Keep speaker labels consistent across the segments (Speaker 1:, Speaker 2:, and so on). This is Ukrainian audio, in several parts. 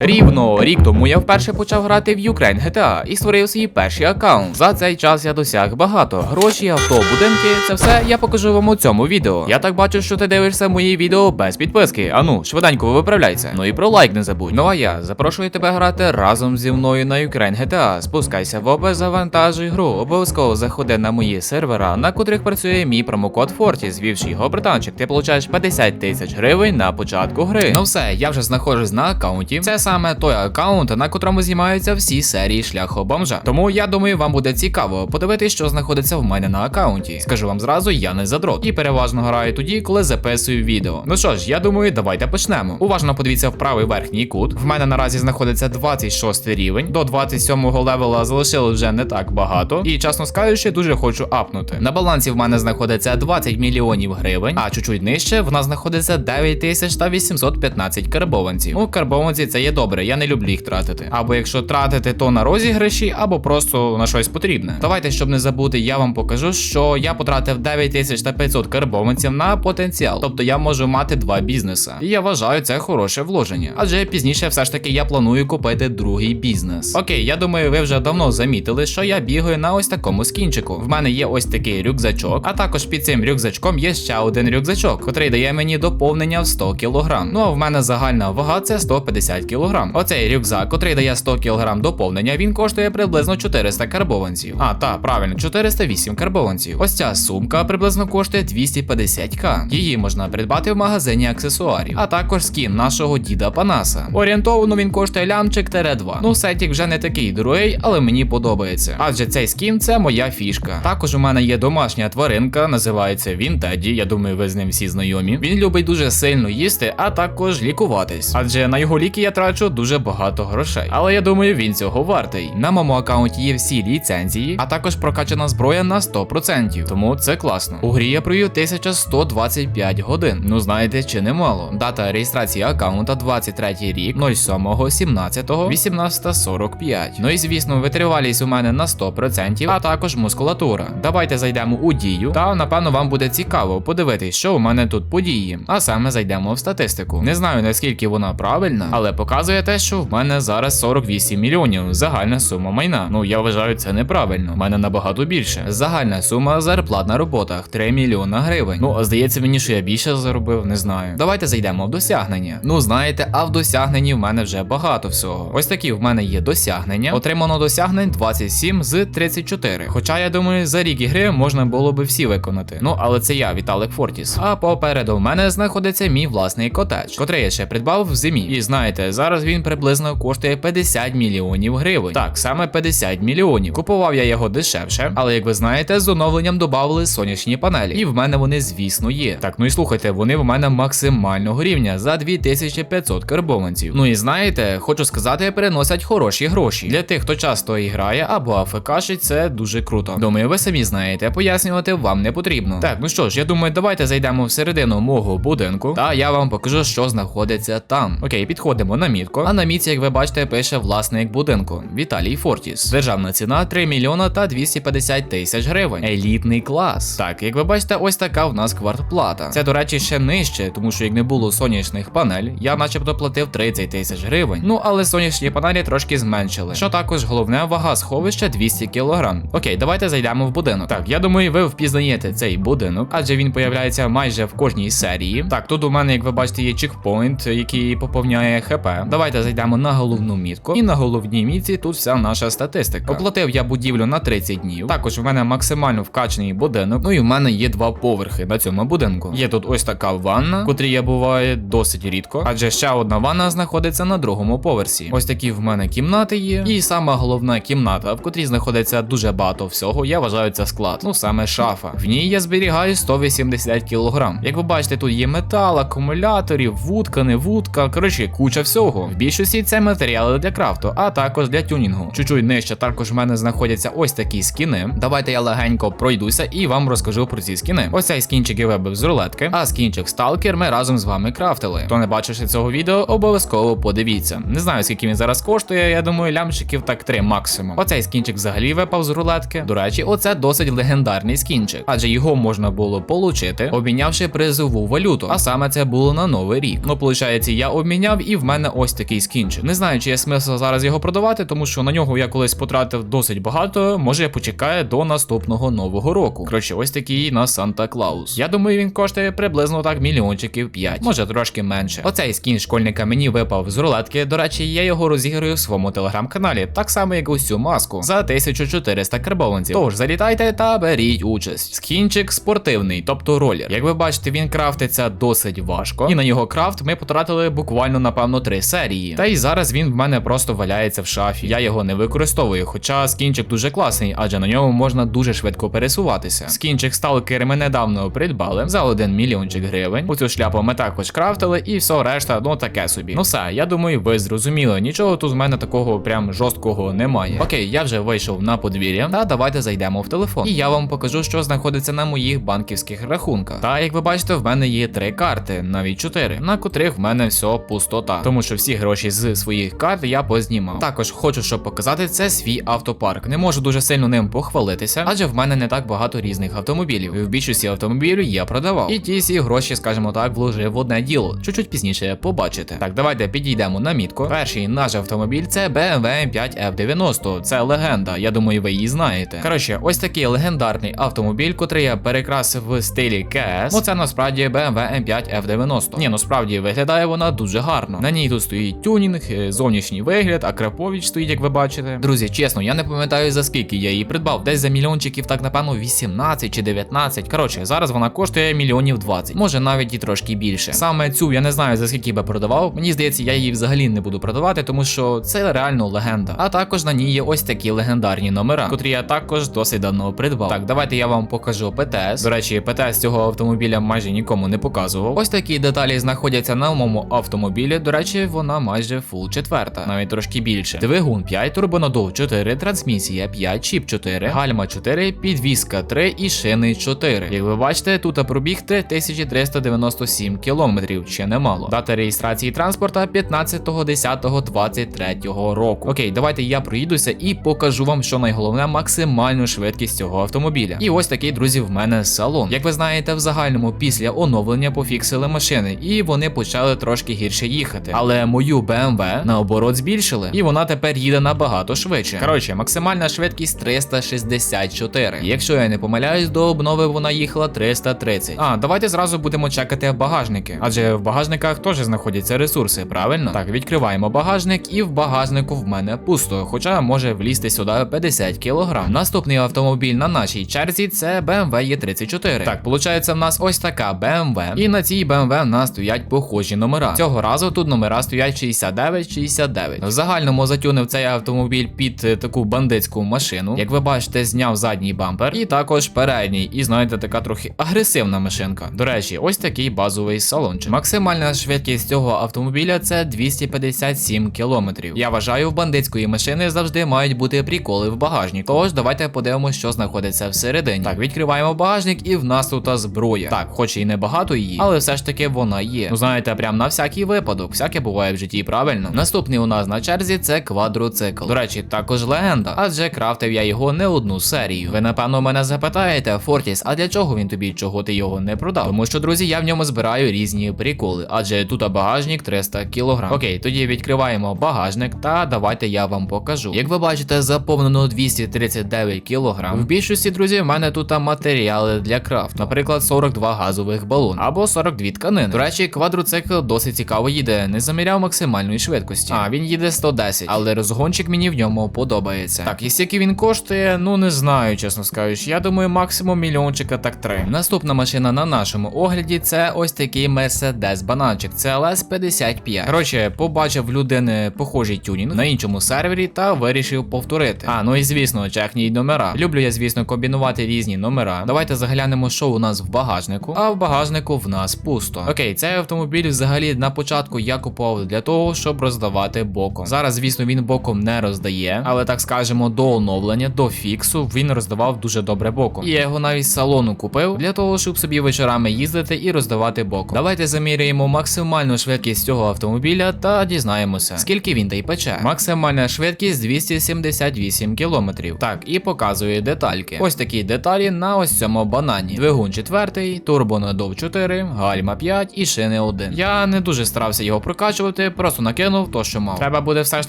Speaker 1: Рівно рік тому я вперше почав грати в Ukraine GTA і створив свій перший аккаунт. За цей час я досяг багато. Гроші, авто, будинки це все я покажу вам у цьому відео. Я так бачу, що ти дивишся мої відео без підписки. Ану, швиденько виправляйся. Ну і про лайк не забудь. Ну а я запрошую тебе грати разом зі мною на Ukraine GTA. Спускайся в опис, завантажуй гру. Обов'язково заходи на мої сервера, на котрих працює мій промокод Fortis. Звівши його британчик, ти получаєш 50 тисяч гривень на початку гри. Ну все, я вже знаходжусь на аккаунті. Це саме той аккаунт, на котрому знімаються всі серії шляху бомжа. Тому я думаю, вам буде цікаво подивитись, що знаходиться в мене на аккаунті. Скажу вам зразу, я не задрот. І переважно граю тоді, коли записую відео. Ну що ж, я думаю, давайте почнемо. Уважно подивіться в правий верхній кут. В мене наразі знаходиться 26 рівень. До 27-го левела залишилось вже не так багато. І чесно скажучи, дуже хочу апнути. На балансі в мене знаходиться 20 мільйонів гривень, а чуть-чуть нижче в нас знаходиться 9 тисяч та 815 карбованців. Ну, карбованці це є добре, я не люблю їх тратити. Або якщо тратити, то на розіграші, або просто на щось потрібне. Давайте, щоб не забути, я вам покажу, що я потратив 9500 карбованців на потенціал. Тобто я можу мати два бізнеса. І я вважаю це хороше вложення. Адже пізніше все ж таки я планую купити другий бізнес. Окей, я думаю, ви вже давно замітили, що я бігаю на ось такому скінчику. В мене є ось такий рюкзачок, а також під цим рюкзачком є ще один рюкзачок, котрий дає мені доповнення в 100 кг. Ну а в мене загальна вага це 150 кг. Оцей рюкзак, котрий дає 100 кг доповнення, він коштує приблизно 400 карбованців. А, та, правильно, 408 карбованців. Ось ця сумка приблизно коштує 250к. Її можна придбати в магазині аксесуарів, а також скін нашого діда Панаса. Орієнтовно він коштує лямчик 2. Ну, сетік вже не такий дорогий, але мені подобається. Адже цей скін це моя фішка. Також у мене є домашня тваринка, називається він Теді. Я думаю, ви з ним всі знайомі. Він любить дуже сильно їсти, а також лікуватись. Адже на його ліки я трачу дуже багато грошей. Але я думаю, він цього вартий. На моєму аккаунті є всі ліцензії, а також прокачана зброя на 100%. Тому це класно. У грі я провів 1125 годин. Ну знаєте, чи немало. Дата реєстрації аккаунта 23 рік, 07, 17, 18.45. Ну і звісно, витривалість у мене на 100%, а також мускулатура. Давайте зайдемо у дію, та напевно вам буде цікаво подивитись, що у мене тут події. А саме зайдемо в статистику. Не знаю наскільки вона правильна, але показує те, що в мене зараз 48 мільйонів. Загальна сума майна. Ну я вважаю це неправильно. У мене набагато більше. Загальна сума зарплат на роботах 3 мільйона гривень. Ну, здається мені, що я більше заробив, не знаю. Давайте зайдемо в досягнення. Ну знаєте, а в досягненні в мене вже багато всього. Ось такі в мене є досягнення. Отримано досягнень 27 з 34. Хоча я думаю, за рік ігри можна було би всі виконати. Ну, але це я, Віталик Фортіс. А попереду в мене знаходиться мій власний котедж, котрий я ще придбав в зимі. І знаєте, зараз він приблизно коштує 50 мільйонів гривень. Так, саме 50 мільйонів. Купував я його дешевше, але як ви знаєте, з оновленням додавали сонячні панелі. І в мене вони, звісно, є. Так, ну і слухайте, вони в мене максимального рівня за 2500 карбованців. Ну і знаєте, хочу сказати, переносять хороші гроші. Для тих, хто часто і грає або АФКшить, це дуже круто. Думаю, ви самі знаєте, пояснювати вам не потрібно. Так, ну що ж, я думаю, давайте зайдемо всередину мого будинку, та я вам покажу, що знаходиться там. Окей, підходимо на мітку. А на мітці, як ви бачите, пише власник будинку Віталій Фортіс. Державна ціна 3 мільйона та 250 тисяч гривень. Елітний клас. Так, як ви бачите, ось така в нас квартплата. Це, до речі, ще нижче, тому що як не було сонячних панель, я начебто платив 30 тисяч гривень. Ну але сонячні панелі трошки зменшили. Що також головне, вага сховища 200 кг. Окей, давайте зайдемо в будинок. Так, я думаю, ви впізнаєте цей будинок, адже він появляється майже в кожній серії. Так, тут у мене, як ви бачите, є чекпоінт, який поповняє ХП. Давайте зайдемо на головну мітку. І на головній мітці тут вся наша статистика. Оплатив я будівлю на 30 днів. Також в мене максимально вкачаний будинок. Ну і в мене є два поверхи на цьому будинку. Є тут ось така ванна, котрі я буває досить рідко, адже ще одна ванна знаходиться на другому поверсі. Ось такі в мене кімнати є. І сама головна кімната, в котрій знаходиться дуже багато всього. Я вважаю це склад. Ну саме шафа. В ній я зберігаю 180 кг. Як ви бачите, тут є метал, акумуляторів, вудка, не вудка. Коротше, куча всього. В більшості це матеріали для крафту, а також для тюнінгу. Чуть-чуть нижче також в мене знаходяться ось такі скіни. Давайте я легенько пройдуся і вам розкажу про ці скіни. Ось цей скінчик я вибив з рулетки, а скінчик сталкер ми разом з вами крафтили. Хто не бачив ще цього відео, обов'язково подивіться. Не знаю, скільки він зараз коштує. Я думаю, лямчиків так три максимум. Оцей скінчик взагалі випав з рулетки. До речі, оце досить легендарний скінчик, адже його можна було получити, обмінявши призову валюту. А саме це було на новий рік. Ну, виходить, я обміняв, і в мене ось ось такий скінчик. Не знаю, чи є смисл зараз його продавати, тому що на нього я колись потратив досить багато. Може я почекаю до наступного нового року. Коротше, ось такий на Санта Клаус. Я думаю, він коштує приблизно так мільйончиків 5, може трошки менше. Оцей скін школьника мені випав з рулетки. До речі, я його розіграю в своєму телеграм-каналі, так само як цю маску за 1400 карбованців. Тож залітайте та беріть участь. Скінчик спортивний, тобто ролер. Як ви бачите, він крафтиться досить важко, і на його крафт ми потратили буквально напевно три серії. Та й зараз він в мене просто валяється в шафі. Я його не використовую, хоча скінчик дуже класний, адже на ньому можна дуже швидко пересуватися. Скінчик сталкер ми недавно придбали за 1 мільйончик гривень. У цю шляпу ми також крафтили, і все решта, ну таке собі. Ну все, я думаю, ви зрозуміли. Нічого тут з мене такого прям жорсткого немає. Окей, я вже вийшов на подвір'я. Та давайте зайдемо в телефон. І я вам покажу, що знаходиться на моїх банківських рахунках. Та як ви бачите, в мене є три карти, навіть чотири, на котрих в мене все пустота. Тому що всі гроші з своїх карт я познімав. Також хочу, щоб показати це свій автопарк. Не можу дуже сильно ним похвалитися, адже в мене не так багато різних автомобілів. В більшості автомобілів я продавав. І ті всі гроші, скажімо так, вложив в одне діло. Чуть-чуть пізніше побачите. Так, давайте підійдемо на мітку. Перший наш автомобіль це BMW 5 F90. Це легенда. Я думаю, ви її знаєте. Коротше, ось такий легендарний автомобіль, котрий я перекрасив в стилі КС. Ну це насправді BMW M5 F90. Ні, ну справді виглядає вона дуже гарно. На ній тут стоїть тюнінг, е, зовнішній вигляд, а Крапович стоїть, як ви бачите. Друзі, чесно, я не пам'ятаю за скільки я її придбав. Десь за мільйончиків, так напевно, 18 чи 19. Коротше, зараз вона коштує мільйонів 20, може навіть і трошки більше. Саме цю я не знаю за скільки би продавав. Мені здається, я її взагалі не буду продавати, тому що це реально легенда. А також на ній є ось такі легендарні номера, котрі я також досить давно придбав. Так, давайте я вам покажу ПТС. До речі, ПТС цього автомобіля майже нікому не показував. Ось такі деталі знаходяться на моєму автомобілі. До речі, вона майже фул четверта, навіть трошки більше. Двигун 5, турбонадув 4, трансмісія 5, чіп 4, гальма 4, підвізка 3 і шини 4. Як ви бачите, тут пробіг 3397 кілометрів, ще немало. Дата реєстрації транспорта 15.10.23 року. Окей, давайте я проїдуся і покажу вам, що найголовне максимальну швидкість цього автомобіля. І ось такий, друзі, в мене салон. Як ви знаєте, в загальному після оновлення пофіксили машини, і вони почали трошки гірше їхати. Але мою BMW наоборот збільшили, і вона тепер їде набагато швидше. Коротше, максимальна швидкість 364. Якщо я не помиляюсь, до обнови вона їхала 330. А, давайте зразу будемо чекати багажники, адже в багажниках теж знаходяться ресурси, правильно? Так, відкриваємо багажник, і в багажнику в мене пусто, хоча може влізти сюди 50 кг. Наступний автомобіль на нашій черзі це BMW E34. Так, виходить, в нас ось така BMW, і на цій BMW в нас стоять похожі номера. Цього разу тут номера стоять 69-69. В загальному затюнив цей автомобіль під е, таку бандитську машину. Як ви бачите, зняв задній бампер, і також передній. І знаєте, така трохи агресивна машинка. До речі, ось такий базовий салончик. Максимальна швидкість цього автомобіля це 257 км. Я вважаю, в бандитської машини завжди мають бути приколи в багажник. Тож давайте подивимося, що знаходиться всередині. Так, відкриваємо багажник, і в нас тут зброя. Так, хоч і не багато її, але все ж таки вона є. Ну знаєте, прям на всякий випадок, всяке буває в житті, правильно. Наступний у нас на черзі це квадроцикл. До речі, також легенда, адже крафтив я його не одну серію. Ви напевно мене запитаєте, Фортіс, а для чого він тобі? Чого ти його не продав? Тому що, друзі, я в ньому збираю різні приколи, адже тут багажник 300 кг. Окей, тоді відкриваємо багажник та давайте я вам покажу. Як ви бачите, заповнено 239 кг. В більшості, друзі, в мене тут матеріали для крафт, наприклад, 42 газових балон або 42 тканини. До речі, квадроцикл досить цікаво їде, не заміряв максимальної швидкості. А він їде 110, але розгончик мені в ньому подобається. Так, і скільки він коштує, ну не знаю, чесно скажучи. Я думаю, максимум мільйончика так три. Наступна машина на нашому огляді це ось такий Mercedes бананчик. CLS 55. Коротше, побачив в людини похожий тюнінг на іншому сервері та вирішив повторити. А, ну і звісно, чехній номера. Люблю я, звісно, комбінувати різні номера. Давайте заглянемо, що у нас в багажнику. А в багажнику в нас пусто. Окей, цей автомобіль взагалі на початку я купував для того, щоб роздавати боком. Зараз, звісно, він боком не роздає, але так скажемо, до оновлення, до фіксу він роздавав дуже добре боком. І я його навіть салону купив для того, щоб собі вечорами їздити і роздавати боком. Давайте заміряємо максимальну швидкість цього автомобіля та дізнаємося, скільки він та й пече. Максимальна швидкість 278 км. Так, і показує детальки. Ось такі деталі на ось цьому банані. Двигун 4, турбонадув 4, гальма 5 і шини 1. Я не дуже старався його прокачувати, кинути, просто накинув то, що мав. Треба буде все ж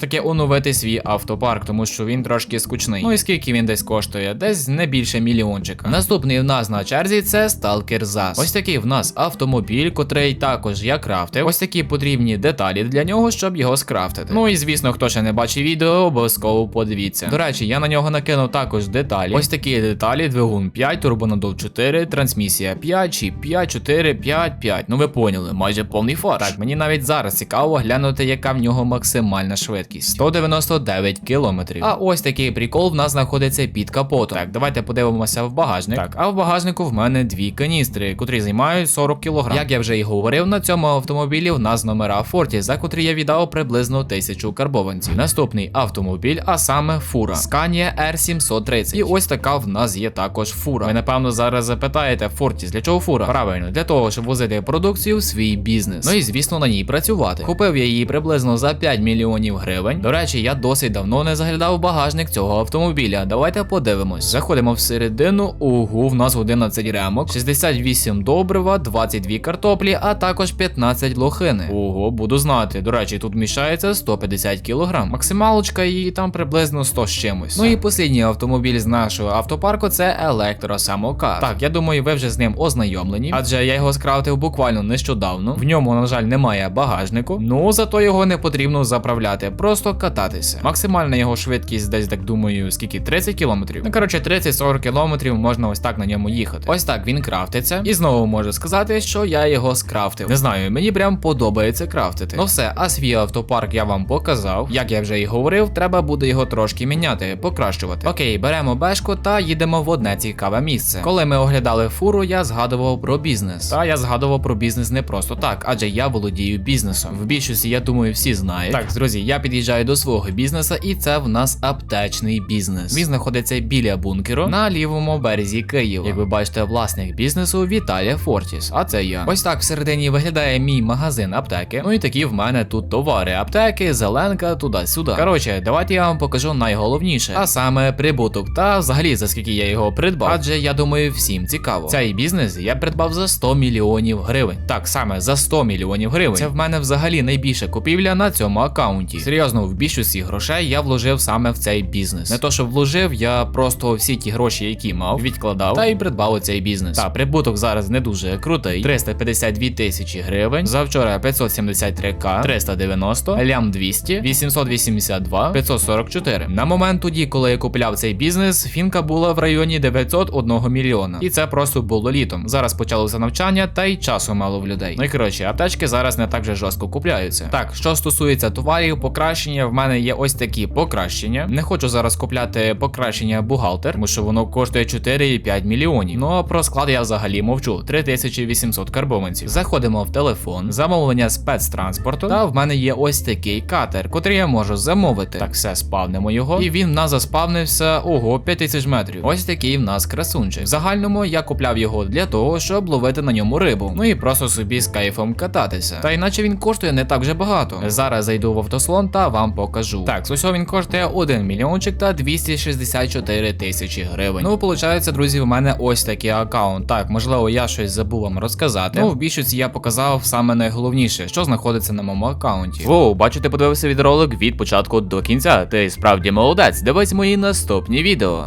Speaker 1: таки оновити свій автопарк, тому що він трошки скучний. Ну і скільки він десь коштує? Десь не більше мільйончика. Наступний в нас на черзі це Stalker ZAS. Ось такий в нас автомобіль, котрий також я крафтив. Ось такі потрібні деталі для нього, щоб його скрафтити. Ну і звісно, хто ще не бачив відео, обов'язково подивіться. До речі, я на нього накинув також деталі. Ось такі деталі: двигун 5, турбонадув 4, трансмісія 5, чіп 5, 4, 5, 5. Ну ви поняли, майже повний фарш. Так, мені навіть зараз цікаво глянути, яка в нього максимальна швидкість. 199 кілометрів. А ось такий прикол в нас знаходиться під капотом. Так, давайте подивимося в багажник. Так, а в багажнику в мене дві каністри, котрі займають 40 кг. Як я вже і говорив, на цьому автомобілі в нас номера Форті, за котрі я віддав приблизно тисячу карбованців. Наступний автомобіль, а саме фура. Scania R730. І ось така в нас є також фура. Ви напевно зараз запитаєте, Фортіс, для чого фура? Правильно, для того, щоб возити продукцію в свій бізнес. Ну і звісно на ній працювати. Купив я її приблизно за 5 мільйонів гривень. До речі, я досить давно не заглядав багажник цього автомобіля. Давайте подивимось. Заходимо всередину. Ого, в нас 11 ремок, 68 добрива, 22 картоплі, а також 15 лохини. Ого, буду знати. До речі, тут вміщається 150 кг. Максималочка її там приблизно 100 з чимось. Ну і послідній автомобіль з нашого автопарку це електросамокат. Так, я думаю, ви вже з ним ознайомлені, адже я його скрафтив буквально нещодавно. В ньому, на жаль, немає багажнику. Ну зато його не потрібно заправляти, просто кататися. Максимальна його швидкість десь так думаю, скільки 30 кілометрів. Ну коротше, 30-40 кілометрів можна ось так на ньому їхати. Ось так він крафтиться. І знову можу сказати, що я його скрафтив. Не знаю, мені прям подобається крафтити. Ну все, а свій автопарк я вам показав. Як я вже і говорив, треба буде його трошки міняти, покращувати. Окей, беремо бешку та їдемо в одне цікаве місце. Коли ми оглядали фуру, я згадував про бізнес. Та я згадував про бізнес не просто так, адже я володію бізнесом. В більшості, я думаю, всі знають. Так, друзі, я під'їжджаю до свого бізнесу, і це в нас аптечний бізнес. Він знаходиться біля бункеру на лівому березі Києва. Як ви бачите, власник бізнесу Віталія Фортіс. А це я. Ось так всередині виглядає мій магазин аптеки. Ну і такі в мене тут товари, аптеки, зеленка, туди-сюди. Коротше, давайте я вам покажу найголовніше, а саме прибуток та взагалі за скільки я його придбав. Адже я думаю, всім цікаво. Цей бізнес я придбав за 100 мільйонів гривень. Так саме за 100 мільйонів гривень. Це в мене взагалі найбільша купівля на цьому аккаунті. Серйозно, в більшості грошей я вложив саме в цей бізнес. Не то, що вложив, я просто всі ті гроші, які мав, відкладав та й придбав у цей бізнес. Та прибуток зараз не дуже крутий. 352 тисячі гривень. Завчора 573к, 390, лям 200, 882, 544. На момент тоді, коли я купляв цей бізнес, фінка була в районі 901 мільйона. І це просто було літом. Зараз почалося навчання, та й часу мало в людей. Ну і коротше, аптечки зараз не так же жорстко купляються. Так, що стосується товарів, покращення, в мене є ось такі покращення. Не хочу зараз купляти покращення бухгалтер, тому що воно коштує 4,5 мільйонів. Ну а про склад я взагалі мовчу. 3800 карбованців. Заходимо в телефон, замовлення спецтранспорту. Та в мене є ось такий катер, котрий я можу замовити. Так, все, спавнимо його. І він в нас заспавнився ого 5000 метрів. Ось такий в нас красунчик. В загальному я купляв його для того, щоб ловити на ньому рибу. Ну і просто собі з кайфом кататися. Та іначе він коштує не так вже багато. Зараз зайду в автослон та вам покажу. Так, з усього він коштує 1 мільйончик та 264 тисячі гривень. Ну, виходить, друзі, в мене ось такий аккаунт. Так, можливо, я щось забув вам розказати. Ну, в більшості я показав саме найголовніше, що знаходиться на моєму аккаунті. Воу, бачу, ти подивився відеоролик від початку до кінця. Ти справді молодець. Дивись мої наступні відео.